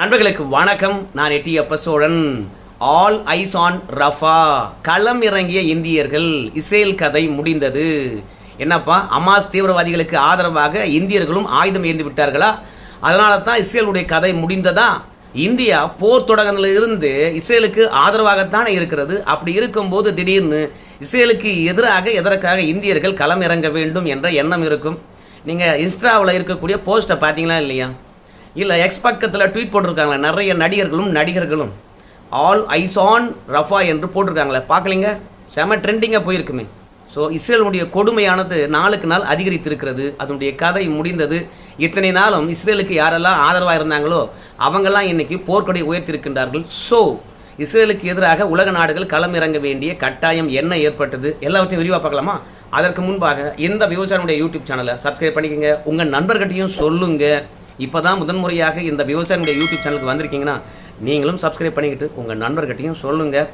நண்பர்களுக்கு வணக்கம். நான் எட்டியப்ப Chozhan all eyes on Rafah. களம் இறங்கிய இந்தியர்கள் இஸ்ரேல் கதை முடிந்தது. என்னப்பா அமாஸ் தீவிரவாதிகளுக்கு ஆதரவாக இந்தியர்களும் ஆயுதம் ஏந்தி விட்டார்களா? அதனால தான் இஸ்ரேலுடைய கதை முடிந்ததா? இந்தியா போர் தொடங்கில இருந்து இஸ்ரேலுக்கு ஆதரவாகத்தானே இருக்கிறது? அப்படி இருக்கும்போது திடீர்னு இஸ்ரேலுக்கு எதிராக எதற்காக இந்தியர்கள் களம் இறங்க வேண்டும் என்ற எண்ணம் இருக்கும்? நீங்கள் இன்ஸ்டாவில் இருக்கக்கூடிய போஸ்ட்டை பார்த்தீங்களா இல்லையா? இல்லை எக்ஸ் பக்கத்தில் ட்வீட் போட்டிருக்காங்களே நிறைய நடிகர்களும் நடிகர்களும். ஆல் ஐஸ் ஆன் ரஃபா என்று போட்டிருக்காங்களே பார்க்கலீங்க? செம ட்ரெண்டிங்காக போயிருக்குமே. ஸோ இஸ்ரேலுடைய கொடுமையானது நாளுக்கு நாள் அதிகரித்திருக்கிறது. அதனுடைய கதை முடிந்தது. இத்தனை நாளும் இஸ்ரேலுக்கு யாரெல்லாம் ஆதரவாக இருந்தாங்களோ அவங்கெல்லாம் இன்னைக்கு போர்க்கொடை உயர்த்திருக்கின்றார்கள் ஸோ இஸ்ரேலுக்கு எதிராக உலக நாடுகள் களம் இறங்க வேண்டிய கட்டாயம் என்ன ஏற்பட்டது? எல்லாவற்றையும் விரிவாக பார்க்கலாமா? அதற்கு முன்பாக இந்த விவசாயினுடைய யூடியூப் சேனலை சப்ஸ்கிரைப் பண்ணிக்கோங்க. உங்கள் நண்பர்கிட்டையும் சொல்லுங்கள் இப்போ தான் முதன்முறையாக இந்த விவசாயினுடைய யூடியூப் சேனலுக்கு வந்திருக்கீங்கன்னா நீங்களும் சப்ஸ்கிரைப் பண்ணிக்கிட்டு உங்கள் நண்பர்கிட்டையும் சொல்லுங்கள்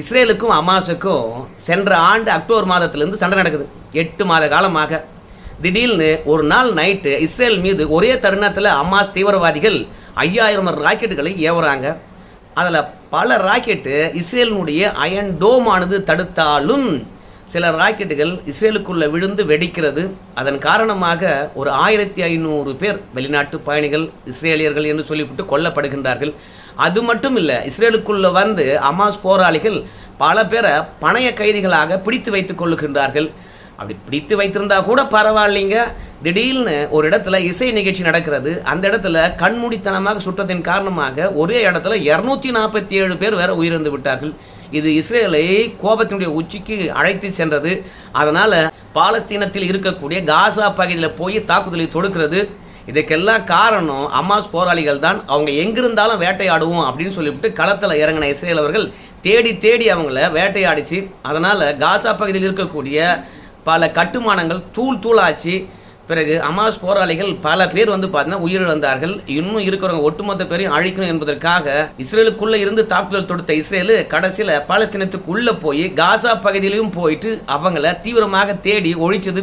இஸ்ரேலுக்கும் அமாஸுக்கும் சென்ற ஆண்டு அக்டோபர் மாதத்துலேருந்து சண்டை நடக்குது. எட்டு மாத காலமாக. திடீர்னு ஒரு நாள் நைட்டு இஸ்ரேல் மீது ஒரே தருணத்தில் அமாஸ் தீவிரவாதிகள் ஐயாயிரம் ராக்கெட்டுகளை ஏவுறாங்க. அதில் பல ராக்கெட்டு இஸ்ரேலினுடைய அயன் டோமானது தடுத்தாலும் சில ராக்கெட்டுகள் இஸ்ரேலுக்குள்ள விழுந்து வெடிக்கிறது. அதன் காரணமாக ஒரு ஆயிரத்தி ஐநூறு பேர் வெளிநாட்டு பயணிகள் இஸ்ரேலியர்கள் என்று சொல்லிவிட்டு கொல்லப்படுகின்றார்கள். அது மட்டும் இல்லை இஸ்ரேலுக்குள்ள வந்து அமாஸ் போராளிகள் பல பேரை பணைய கைதிகளாக பிடித்து வைத்துக் கொள்ளுகின்றார்கள். அப்படி பிடித்து வைத்திருந்தா கூட பரவாயில்லைங்க. திடீர்னு ஒரு இடத்துல இசை நிகழ்ச்சி நடக்கிறது. அந்த இடத்துல கண்மூடித்தனமாக சுட்டத்தின் காரணமாக ஒரே இடத்துல இரநூத்தி நாற்பத்தி ஏழு பேர் வேற உயிரிழந்து விட்டார்கள். இது இஸ்ரேலை கோபத்தினுடைய உச்சிக்கு அழைத்து சென்றது. அதனால் பாலஸ்தீனத்தில் இருக்கக்கூடிய காசா பகுதியில் போய் தாக்குதலை தொடுக்கிறது. இதுக்கெல்லாம் காரணம் அமாஸ் போராளிகள் தான். அவங்க எங்கிருந்தாலும் வேட்டையாடுவோம் அப்படின்னு சொல்லிவிட்டு களத்தில் இறங்கின இஸ்ரேல் அவர்கள் தேடி தேடி அவங்கள வேட்டையாடிச்சு. அதனால் காசா பகுதியில் இருக்கக்கூடிய பல கட்டுமானங்கள் தூள் தூளாச்சு. பிறகு அமாஸ் போராளிகள் பல பேர் வந்து பார்த்தீங்கன்னா உயிரிழந்தார்கள். இன்னும் இருக்கிறவங்க ஒட்டுமொத்த பேரையும் அழிக்கணும் என்பதற்காக இஸ்ரேலுக்குள்ள இருந்து தாக்குதல் தொடுத்த இஸ்ரேல் கடைசியில் பாலஸ்தீனத்துக்குள்ள போய் காசா பகுதியிலையும் போயிட்டு அவங்கள தீவிரமாக தேடி ஒழிச்சது.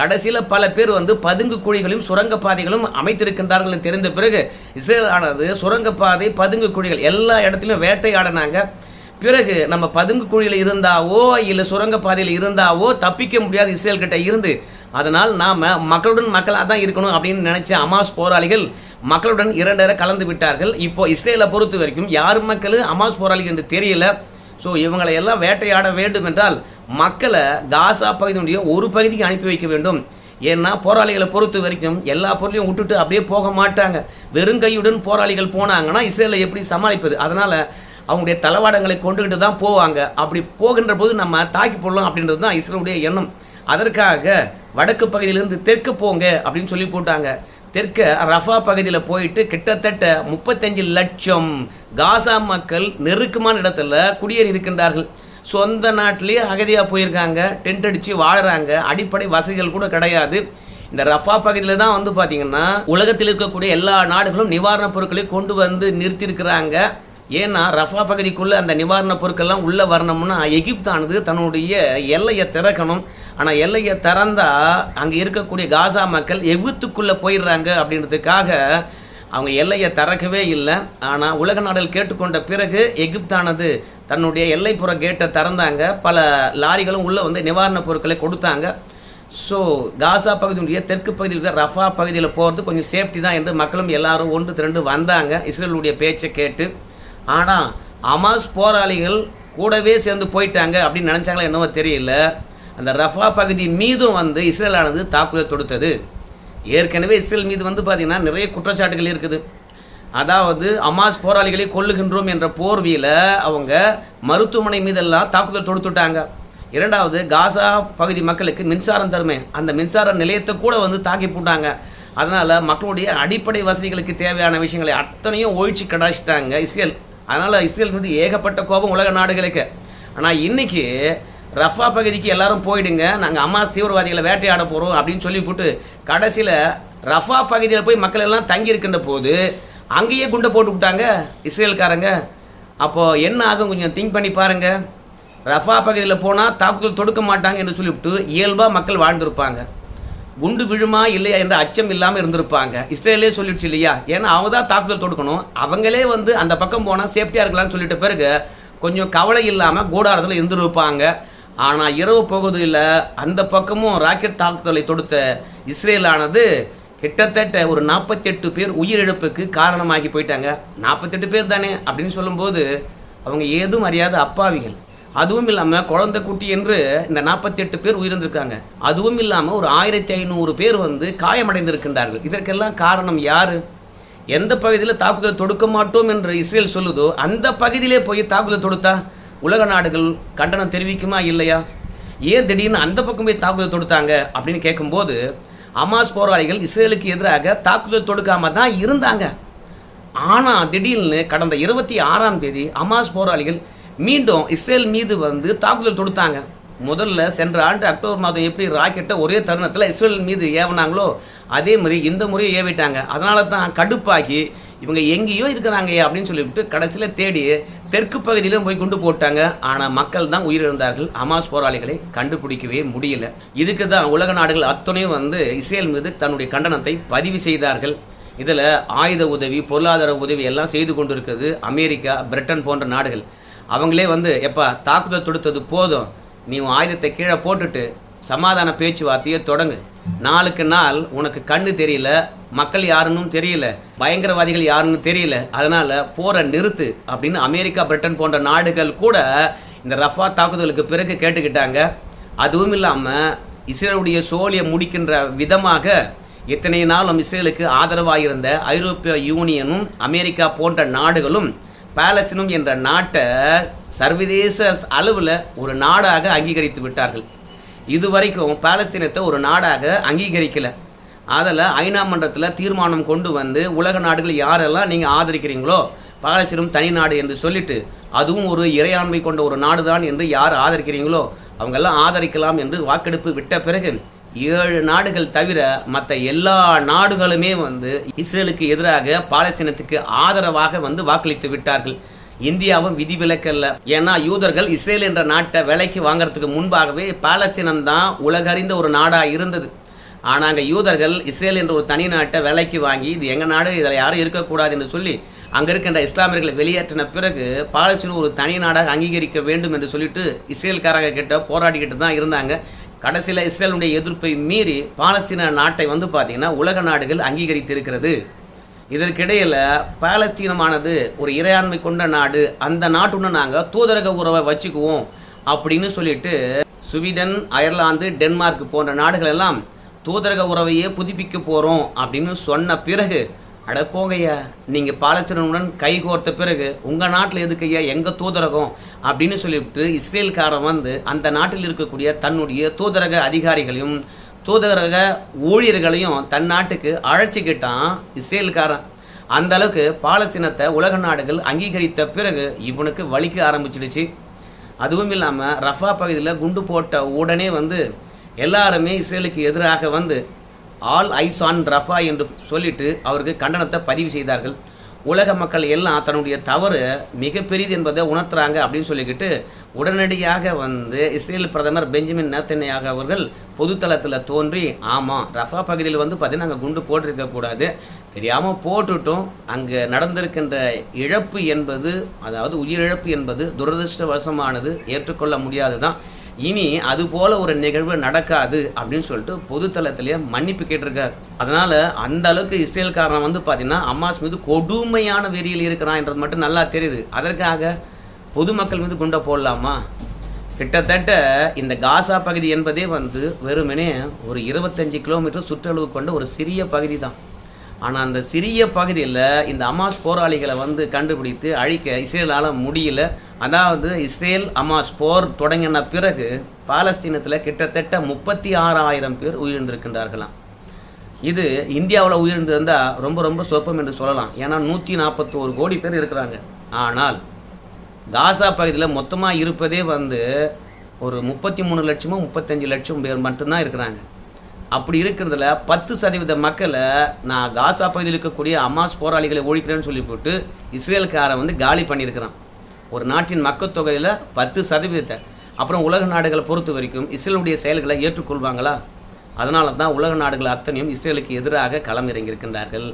கடைசியில் பல பேர் வந்து பதுங்கு குழிகளையும் சுரங்கப்பாதைகளும் அமைத்திருக்கின்றார்கள் தெரிந்த பிறகு இஸ்ரேல் ஆனது சுரங்கப்பாதை பதுங்கு குழிகள் எல்லா இடத்துலையும் வேட்டையாடினாங்க. பிறகு நம்ம பதுங்கு குழியில் இருந்தாவோ இல்லை சுரங்கப்பாதையில் இருந்தாவோ தப்பிக்க முடியாது இஸ்ரேல் கிட்ட இருந்து. அதனால் நாம் மக்களுடன் மக்களாக தான் இருக்கணும் அப்படின்னு நினைச்ச அமாஸ் போராளிகள் மக்களுடன் இரண்டரை கலந்து விட்டார்கள். இப்போ இஸ்ரேலை பொறுத்த வரைக்கும் யார் மக்கள் அமாஸ் போராளிகள் என்று தெரியல. ஸோ இவங்களை எல்லாம் வேட்டையாட வேண்டும் என்றால் மக்களை காசா பகுதியினுடைய ஒரு பகுதிக்கு அனுப்பி வைக்க வேண்டும். ஏன்னா போராளிகளை பொறுத்த வரைக்கும் எல்லா பொருளையும் விட்டுட்டு அப்படியே போக மாட்டாங்க. வெறும் கையுடன் போராளிகள் போனாங்கன்னா இஸ்ரேலை எப்படி சமாளிப்பது? அதனால் அவங்களுடைய தளவாடங்களை கொண்டுகிட்டு தான் போவாங்க. அப்படி போகின்ற போது நம்ம தாக்கி போடலாம் அப்படின்றது தான் இஸ்ரேலுடைய எண்ணம். அதற்காக வடக்கு பகுதியிலிருந்து தெற்கு போங்க அப்படின்னு சொல்லி போட்டாங்க. தெற்க ரஃபா பகுதியில் போயிட்டு கிட்டத்தட்ட முப்பத்தஞ்சு லட்சம் காசா மக்கள் நெருக்கமான இடத்துல குடியேறி இருக்கின்றார்கள். சொந்த நாட்டிலேயே அகதியாக போயிருக்காங்க டென்ட் அடித்து வாழுறாங்க அடிப்படை வசதிகள் கூட கிடையாது. இந்த ரஃபா பகுதியில் தான் வந்து பார்த்தீங்கன்னா உலகத்தில் இருக்கக்கூடிய எல்லா நாடுகளும் நிவாரணப் பொருட்களை கொண்டு வந்து நிறுத்தியிருக்கிறாங்க. ஏன்னா ரஃபா பகுதிக்குள்ளே அந்த நிவாரணப் பொருட்கள்லாம் உள்ளே வரணும்னா எகிப்தானது தன்னுடைய எல்லையை திறக்கணும். ஆனால் எல்லையை திறந்தால் அங்கே இருக்கக்கூடிய காசா மக்கள் எகிப்துக்குள்ளே போயிடுறாங்க அப்படின்றதுக்காக அவங்க எல்லையை திறக்கவே இல்லை. ஆனால் உலக நாடல் கேட்டுக்கொண்ட பிறகு எகிப்தானது தன்னுடைய எல்லைப்புற கேட்டை திறந்தாங்க. பல லாரிகளும் உள்ளே வந்து நிவாரணப் பொருட்களை கொடுத்தாங்க. ஸோ காசா பகுதியுடைய தெற்கு பகுதியில் இருக்கிற ரஃபா பகுதியில் போகிறது கொஞ்சம் சேஃப்டி தான் என்று மக்களும் எல்லாரும் ஒன்று திரண்டு வந்தாங்க. இஸ்ரேலுடைய பேச்சை கேட்டு. ஆனால் அமாஸ் போராளிகள் கூடவே சேர்ந்து போயிட்டாங்க அப்படின்னு நினச்சாங்களா என்னவோ தெரியல. அந்த ரஃபா பகுதி மீதும் வந்து இஸ்ரேலானது தாக்குதல் தொடுத்தது. ஏற்கனவே இஸ்ரேல் மீது வந்து பார்த்திங்கன்னா நிறைய குற்றச்சாட்டுகள் இருக்குது. அதாவது அமாஸ் போராளிகளை கொல்லுகின்றோம் என்ற போர்வியில் அவங்க மருத்துவமனை மீதெல்லாம் தாக்குதல் தொடுத்துட்டாங்க. இரண்டாவது காசா பகுதி மக்களுக்கு மின்சாரம் தருமே. அந்த மின்சார நிலையத்தை கூட வந்து தாக்கி போட்டாங்க. அதனால் மக்களுடைய அடிப்படை வசதிகளுக்கு தேவையான விஷயங்களை அத்தனையும் ஒழிச்சு கடாச்சிட்டாங்க இஸ்ரேல். அதனால் இஸ்ரேல் மீது ஏகப்பட்ட கோபம் உலக நாடுகளுக்கு. ஆனால் இன்னைக்கு ரஃபா பகுதிக்கு எல்லாரும் போயிடுங்க. நாங்கள் அம்மாஸ் தீவிரவாதிகளை வேட்டையாட போகிறோம் அப்படின்னு சொல்லி போட்டு கடைசியில் ரஃபா பகுதியில் போய் மக்கள் எல்லாம் தங்கி இருக்கின்ற போது அங்கேயே குண்டை போட்டு விட்டாங்க இஸ்ரேல்காரங்க. அப்போது என்ன ஆகும்? கொஞ்சம் திங்க் பண்ணி பாருங்கள் ரஃபா பகுதியில் போனால் தாக்குதல் தொடுக்க மாட்டாங்க என்று சொல்லிவிட்டு இயல்பாக மக்கள் வாழ்ந்திருப்பாங்க. குண்டு விழுமா இல்லையா என்ற அச்சம் இல்லாமல் இருந்திருப்பாங்க. இஸ்ரேலே சொல்லிடுச்சு இல்லையா? ஏன்னா அவங்க தான் தாக்குதல் தொடுக்கணும். அவங்களே வந்து அந்த பக்கம் போனால் சேஃப்டியாக இருக்கலாம்னு சொல்லிட்ட பிறகு கொஞ்சம் கவலை இல்லாமல் கூடாரத்தில் இருந்திருப்பாங்க. ஆனால் இரவு போகுது இல்லை அந்த பக்கமும் ராக்கெட் தாக்குதலை தொடுத்த இஸ்ரேலானது கிட்டத்தட்ட ஒரு நாற்பத்தெட்டு பேர் உயிரிழப்புக்கு காரணமாகி போயிட்டாங்க. நாற்பத்தெட்டு பேர் தானே அப்படின்னு சொல்லும்போது அவங்க ஏதும் அறியாத அப்பாவிகள். அதுவும் இல்லாமல் குழந்தை குட்டி என்று இந்த நாற்பத்தெட்டு பேர் உயிரிழந்திருக்காங்க. அதுவும் இல்லாமல் ஒரு ஆயிரத்தி ஐநூறு பேர் வந்து காயமடைந்திருக்கின்றார்கள். இதற்கெல்லாம் காரணம் யார்? எந்த பகுதியில் தாக்குதல் தொடுக்க மாட்டோம் என்று இஸ்ரேல் சொல்லுதோ அந்த பகுதியிலே போய் தாக்குதல் தொடுத்தா? உலக நாடுகள் கண்டனம் தெரிவிக்குமா இல்லையா? ஏன் திடீர்னு அந்த பக்கம் போய் தாக்குதல் தொடுத்தாங்க அப்படின்னு கேட்கும்போது அமாஸ் போராளிகள் இஸ்ரேலுக்கு எதிராக தாக்குதல் தொடுக்காம தான் இருந்தாங்க. ஆனால் திடீர்னு கடந்த இருபத்தி ஆறாம் தேதி அமாஸ் போராளிகள் மீண்டும் இஸ்ரேல் மீது வந்து தாக்குதல் தொடுத்தாங்க. முதல்ல சென்ற ஆண்டு அக்டோபர் மாதம் எப்படி ராக்கெட்டை ஒரே தருணத்தில் இஸ்ரேல் மீது ஏவினாங்களோ அதே மாதிரி இந்த முறையை ஏவிட்டாங்க. அதனால தான் கடுப்பாகி இவங்க எங்கேயோ இருக்கிறாங்க அப்படின்னு சொல்லிவிட்டு கடைசியில் தேடி தெற்கு பகுதியிலும் போய் குண்டு போட்டாங்க. ஆனால் மக்கள் தான் உயிரிழந்தார்கள். அமாஸ் போராளிகளை கண்டுபிடிக்கவே முடியல. இதுக்கு தான் உலக நாடுகள் அத்தனையும் வந்து இஸ்ரேல் மீது தன்னுடைய கண்டனத்தை பதிவு செய்தார்கள். இதில் ஆயுத உதவி பொருளாதார உதவி எல்லாம் செய்து கொண்டிருக்கிறது அமெரிக்கா பிரிட்டன் போன்ற நாடுகள். அவங்களே வந்து எப்பா தாக்குதல் தொடுத்தது போதும். நீ உன் ஆயுதத்தை கீழே போட்டுட்டு சமாதான பேச்சுவார்த்தையை தொடங்கு. நாளுக்கு நாள் உனக்கு கண்ணு தெரியல மக்கள் யாருன்னு தெரியல பயங்கரவாதிகள் யாருன்னு தெரியல அதனால் போரை நிறுத்து அப்படின்னு அமெரிக்கா பிரிட்டன் போன்ற நாடுகள் கூட இந்த ரஃபா தாக்குதலுக்கு பிறகு கேட்டுக்கிட்டாங்க. அதுவும் இல்லாமல் இஸ்ரேலுடைய சோழியை முடிக்கின்ற விதமாக இத்தனை நாளும் இஸ்ரேலுக்கு ஆதரவாக இருந்த ஐரோப்பிய யூனியனும் அமெரிக்கா போன்ற நாடுகளும் பாலஸ்தீனம் என்ற நாட்டை சர்வதேச அளவில் ஒரு நாடாக அங்கீகரித்து விட்டார்கள். இதுவரைக்கும் பாலஸ்தீனத்தை ஒரு நாடாக அங்கீகரிக்கல. அதில் ஐநா மன்றத்தில் தீர்மானம் கொண்டு வந்து உலக நாடுகள் யாரெல்லாம் நீங்கள் ஆதரிக்கிறீங்களோ பாலஸ்தீனம் தனி நாடு என்று சொல்லிட்டு அதுவும் ஒரு இறையாண்மை கொண்ட ஒரு நாடு தான் என்று யார் ஆதரிக்கிறீங்களோ அவங்கெல்லாம் ஆதரிக்கலாம் என்று வாக்கெடுப்பு விட்ட பிறகு ஏழு நாடுகள் தவிர மற்ற எல்லா நாடுகளுமே வந்து இஸ்ரேலுக்கு எதிராக பாலஸ்தீனத்துக்கு ஆதரவாக வந்து வாக்களித்து விட்டார்கள். இந்தியாவும் விதிவிலக்கல்ல. ஏன்னா யூதர்கள் இஸ்ரேல் என்ற நாட்டை விலைக்கு வாங்குறதுக்கு முன்பாகவே பாலஸ்தீனம் தான் உலகறிந்த ஒரு நாடாக இருந்தது. ஆனால் அங்கே யூதர்கள் இஸ்ரேல் என்ற ஒரு தனி நாட்டை விலைக்கு வாங்கி இது எங்கள் நாடு இதில் யாரும் இருக்கக்கூடாது என்று சொல்லி அங்கே இருக்கின்ற இஸ்லாமியர்களை வெளியேற்றின பிறகு பாலஸ்தீனம் ஒரு தனி நாடாக அங்கீகரிக்க வேண்டும் என்று சொல்லிட்டு இஸ்ரேல்காரங்க கிட்ட போராடிக்கிட்டு தான் இருந்தாங்க. கடைசியில் இஸ்ரேலுடைய எதிர்ப்பை மீறி பாலஸ்தீன நாட்டை வந்து பார்த்தீங்கன்னா உலக நாடுகள் அங்கீகரித்திருக்கிறது. இதற்கிடையில் பாலஸ்தீனமானது ஒரு இறையாண்மை கொண்ட நாடு. அந்த நாட்டுடன் நாங்கள் தூதரக உறவை வச்சுக்குவோம் அப்படின்னு சொல்லிட்டு ஸ்வீடன் அயர்லாந்து டென்மார்க் போன்ற நாடுகள் எல்லாம் தூதரக உறவையே புதுப்பிக்க போகிறோம் அப்படின்னு சொன்ன பிறகு அட போங்கய்யா நீங்கள் பாலஸ்தீனுடன் கைகோர்த்த பிறகு உங்கள் நாட்டில் எதுக்கையா எங்கள் தூதரகம் அப்படின்னு சொல்லிவிட்டு இஸ்ரேல்காரன் வந்து அந்த நாட்டில் இருக்கக்கூடிய தன்னுடைய தூதரக அதிகாரிகளையும் தூதரக ஊழியர்களையும் தன் நாட்டுக்கு அழைச்சிக்கிட்டான் இஸ்ரேல்காரன். அந்த அளவுக்கு பாலஸ்தீனத்தை உலக நாடுகள் அங்கீகரித்த பிறகு இவனுக்கு வலிக்க ஆரம்பிச்சிடுச்சு. அதுவும் இல்லாமல் ரஃபா பகுதியில் குண்டு போட்ட உடனே வந்து எல்லாருமே இஸ்ரேலுக்கு எதிராக வந்து ஆல் ஐஸ் ஆன் ரஃபா என்று சொல்லிட்டு அவருக்கு கண்டனத்தை பதிவு செய்தார்கள். உலக மக்கள் எல்லாம் தன்னுடைய தவறு மிகப்பெரியது என்பதை உணர்த்துறாங்க அப்படின்னு சொல்லிக்கிட்டு உடனடியாக வந்து இஸ்ரேல் பிரதமர் பெஞ்சமின் நேத்தன்யாக அவர்கள் பொதுத்தளத்தில் தோன்றி ஆமாம் ரஃபா பகுதியில் வந்து பார்த்தீங்கன்னா அங்கே குண்டு போட்டிருக்கக்கூடாது தெரியாமல் போட்டுட்டும். அங்கே நடந்திருக்கின்ற இழப்பு என்பது அதாவது உயிரிழப்பு என்பது துரதிருஷ்டவசமானது ஏற்றுக்கொள்ள முடியாது தான் இனி அது போல ஒரு நிகழ்வு நடக்காது அப்படின்னு சொல்லிட்டு பொதுத்தளத்திலேயே மன்னிப்பு கேட்டிருக்கார். அதனால அந்த அளவுக்கு இஸ்ரேல்காரன் வந்து பார்த்தீங்கன்னா அம்மாஸ் மீது கொடுமையான வெறியில் இருக்கிறான் மட்டும் நல்லா தெரியுது. அதற்காக பொதுமக்கள் மீது குண்டை போடலாமா? கிட்டத்தட்ட இந்த காசா பகுதி என்பதே வந்து வெறுமனே ஒரு இருபத்தஞ்சு கிலோமீட்டர் சுற்றளவு கொண்ட ஒரு சிறிய பகுதி தான் ஆனால் அந்த சிறிய பகுதியில் இந்த அமாஸ் போராளிகளை வந்து கண்டுபிடித்து அழிக்க இஸ்ரேலால் முடியல. அதாவது இஸ்ரேல் அமாஸ் போர் தொடங்கின பிறகு பாலஸ்தீனத்தில் கிட்டத்தட்ட முப்பத்தி ஆறாயிரம் பேர் உயிரிழந்திருக்கின்றார்களாம். இது இந்தியாவில் உயிரிழந்திருந்தால் ரொம்ப ரொம்ப சொப்பம் என்று சொல்லலாம். ஏன்னா நூற்றி நாற்பத்தோரு கோடி பேர் இருக்கிறாங்க. ஆனால் காசா பகுதியில் மொத்தமாக இருப்பதே வந்து ஒரு முப்பத்தி மூணு லட்சமோ முப்பத்தஞ்சு லட்சம் பேர் மட்டும்தான் இருக்கிறாங்க. அப்படி இருக்கிறதுல பத்து சதவீத மக்களை நான் காசா பகுதியில் இருக்கக்கூடிய அமாஸ் போராளிகளை ஒழிக்கிறேன்னு சொல்லி போட்டு இஸ்ரேல்காரன் வந்து காலி பண்ணியிருக்கிறான். ஒரு நாட்டின் மக்கள் தொகையில் பத்து சதவீதத்தை. அப்புறம் உலக நாடுகளை பொறுத்த வரைக்கும் இஸ்ரேலுடைய செயல்களை ஏற்றுக்கொள்வாங்களா? அதனால தான் உலக நாடுகள் அத்தனையும் இஸ்ரேலுக்கு எதிராக களமிறங்கியிருக்கின்றார்கள்.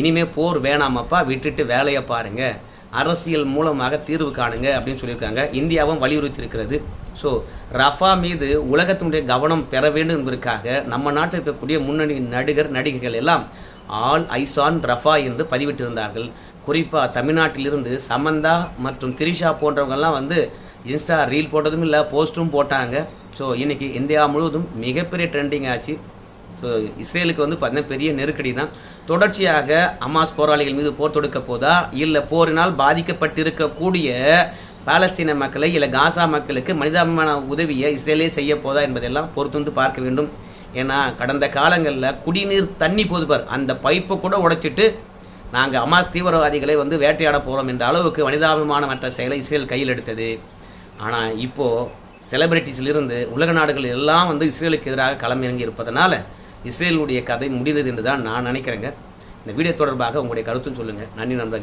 இனிமே போர் வேணாமப்பா விட்டுட்டு வேலையை பாருங்கள் அரசியல் மூலமாக தீர்வு காணுங்க அப்படின்னு சொல்லியிருக்காங்க. இந்தியாவும் வலியுறுத்தி இருக்கிறது ஸோ ரஃபா மீது உலகத்தினுடைய கவனம் பெற வேண்டும் என்பதற்காக நம்ம நாட்டில் இருக்கக்கூடிய முன்னணி நடிகர் நடிகைகள் எல்லாம் ஆல் ஐசான் ரஃபா என்று பதிவிட்டிருந்தார்கள். குறிப்பாக தமிழ்நாட்டிலிருந்து சமந்தா மற்றும் திரிஷா போன்றவங்கெல்லாம் வந்து இன்ஸ்டா ரீல் போட்டதும் இல்லை போஸ்ட்டும் போட்டாங்க. ஸோ இன்றைக்கி இந்தியா முழுவதும் மிகப்பெரிய ட்ரெண்டிங் ஆச்சு. ஸோ இஸ்ரேலுக்கு வந்து பார்த்தீங்கன்னா பெரிய நெருக்கடி தான். தொடர்ச்சியாக அமாஸ் போராளிகள் மீது போர் தொடுக்க போதா? இல்லை போரினால் பாதிக்கப்பட்டிருக்கக்கூடிய பாலஸ்தீன மக்களை இல்லை காசா மக்களுக்கு மனிதாபிமான உதவியை இஸ்ரேலே செய்ய போதா என்பதெல்லாம் பொறுத்து வந்து பார்க்க வேண்டும். ஏன்னா கடந்த காலங்களில் குடிநீர் தண்ணி போதுபார் அந்த பைப்பை கூட உடைச்சிட்டு நாங்கள் அமாஸ் தீவிரவாதிகளை வந்து வேட்டையாட போகிறோம் என்ற அளவுக்கு மனிதாபிமானமற்ற செயலை இஸ்ரேல் கையில் எடுத்தது. ஆனால் இப்போது செலிபிரிட்டிஸிலிருந்து உலக நாடுகள் எல்லாம் வந்து இஸ்ரேலுக்கு எதிராக களமிறங்கி இருப்பதனால இஸ்ரேலுடைய கதை முடிந்தது என்று தான் நான் நினைக்கிறேங்க. இந்த வீடியோ தொடர்பாக உங்களுடைய கருத்தும் சொல்லுங்கள் நன்றி நண்பர்கள்.